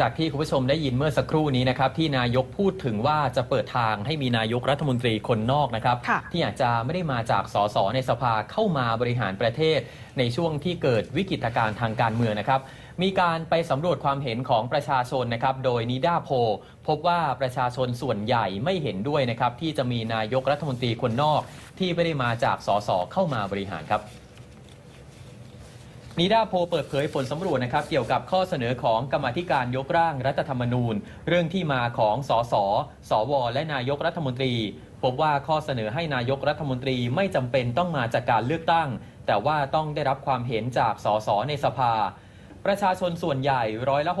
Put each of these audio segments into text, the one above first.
จากที่คุณผู้ชมได้ยินเมื่อสักครู่นี้นะครับที่นายกพูดถึงว่าจะเปิดทางให้มีนายกรัฐมนตรีคนนอกนะครับค่ะที่อาจจะไม่ได้มาจากสสในสภาเข้ามาบริหารประเทศ ในช่วงที่เกิดวิกฤตการณ์ทางการเมืองนะครับมีการไปสำรวจความเห็นของประชาชนนะครับ โดยนิดาโพลพบว่าประชาชนส่วนใหญ่ไม่เห็นด้วยนะครับ ที่จะมีนายกรัฐมนตรีคนนอก ที่ไม่ได้มาจากสสเข้ามาบริหารครับ นิดาโพลเปิดเผยผลสำรวจนะครับ เกี่ยวกับข้อเสนอของกรรมธิการยกร่างรัฐธรรมนูญ เรื่องที่มาของสสสว และนายกรัฐมนตรี พบว่าข้อเสนอให้นายกรัฐมนตรีไม่จำเป็นต้องมาจากการเลือกตั้ง แต่ว่าต้องได้รับความเห็นจากสสในสภา ประชาชนส่วนใหญ่ร้อยละ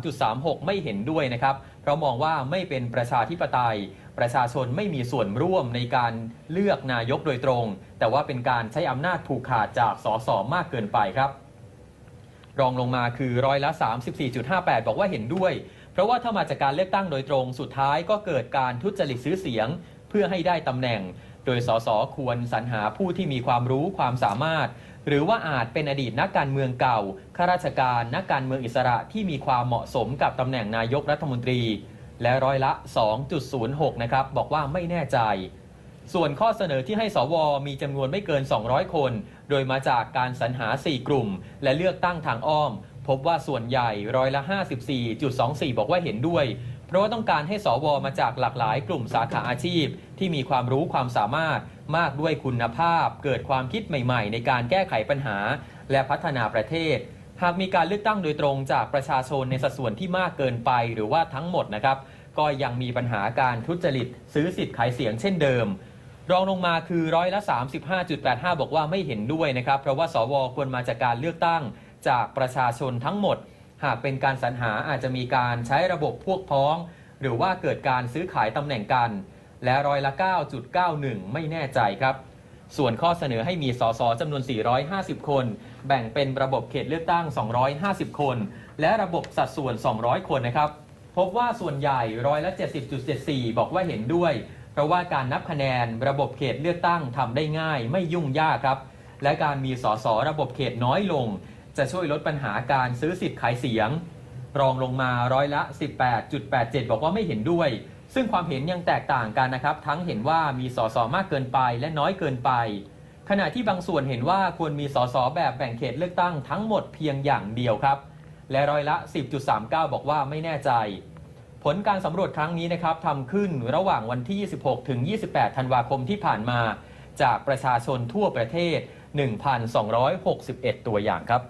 63.36 ไม่เห็นด้วยนะครับ เพราะมองว่าไม่เป็นประชาธิปไตย ประชาชนไม่มีส่วนร่วมในการเลือกนายกโดยตรง แต่ว่าเป็นการใช้อำนาจผูกขาดจากสสมากเกินไปครับ รองลงมาคือร้อยละ 34.58 บอกว่าเห็นด้วย เพราะว่าถ้ามาจากการเลือกตั้งโดยตรง สุดท้ายก็เกิดการทุจริตซื้อเสียง เพื่อให้ได้ตำแหน่ง โดยสสควรสรรหาผู้ที่มีความรู้ความสามารถ หรือว่าอาจเป็นอดีตนักการเมืองเก่าข้าราชการนักการเมืองอิสระที่มีความเหมาะสมกับตำแหน่งนายกรัฐมนตรี และร้อยละ 2.06 นะครับ บอกว่าไม่แน่ใจ ส่วนข้อเสนอที่ให้สวมีจำนวนไม่เกิน 200 คน โดยมาจากการสรรหา 4 กลุ่ม และเลือกตั้งทางอ้อม พบว่าส่วนใหญ่ร้อยละ 54.24 บอกว่าเห็นด้วย เพราะว่าต้องการให้สวมาจากหลากหลายกลุ่มสาขาอาชีพ ที่มีความรู้ความสามารถมากด้วยคุณภาพ เกิดความคิดใหม่ ๆ ในการแก้ไขปัญหา และพัฒนาประเทศ หากมีการเลือกตั้งโดยตรงจากประชาชนในสัดส่วนที่มากเกินไปหรือว่าทั้งหมดนะครับ ก็ยังมีปัญหาการทุจริตซื้อสิทธิ์ขายเสียงเช่นเดิมรองลงมาคือร้อยละ 35.85 บอกว่าไม่เห็นด้วยนะครับ เพราะว่าสวควรมาจากการเลือกตั้งจากประชาชนทั้งหมด หากเป็นการสรรหาอาจจะมีการใช้ระบบพวกพ้อง หรือว่าเกิดการซื้อขายตำแหน่งกัน และร้อยละ 9.91 ไม่แน่ใจครับ ส่วนข้อเสนอให้มีสสจำนวน 450 คน แบ่งเป็นระบบเขตเลือกตั้ง 250 คน และระบบสัดส่วน 200 คนนะครับ พบว่าส่วนใหญ่ร้อยละ 70.74 บอกว่าเห็นด้วย เพราะว่าการนับคะแนนระบบเขตเลือกตั้งทำได้ง่ายไม่ยุ่งยากครับ และการมีสสระบบเขตน้อยลง จะช่วยลดปัญหาการซื้อสิทธิ์ขายเสียง รองลงมาร้อยละ 18.87 บอกว่าไม่เห็นด้วย ซึ่งความเห็นยังแตกต่างกันนะครับ ทั้งเห็นว่ามีสสมากเกินไปและน้อยเกินไป ขณะที่บางส่วนเห็นว่าควรมีสสแบบแบ่งเขตเลือกตั้งทั้งหมดเพียงอย่างเดียวครับ และร้อยละ 10.39 บอกว่าไม่แน่ใจ ผลการสำรวจครั้งนี้นะครับทำขึ้นระหว่างวันที่ 26 ถึง 28 ธันวาคมที่ผ่านมา จากประชาชนทั่วประเทศ 1,261 ตัวอย่างครับ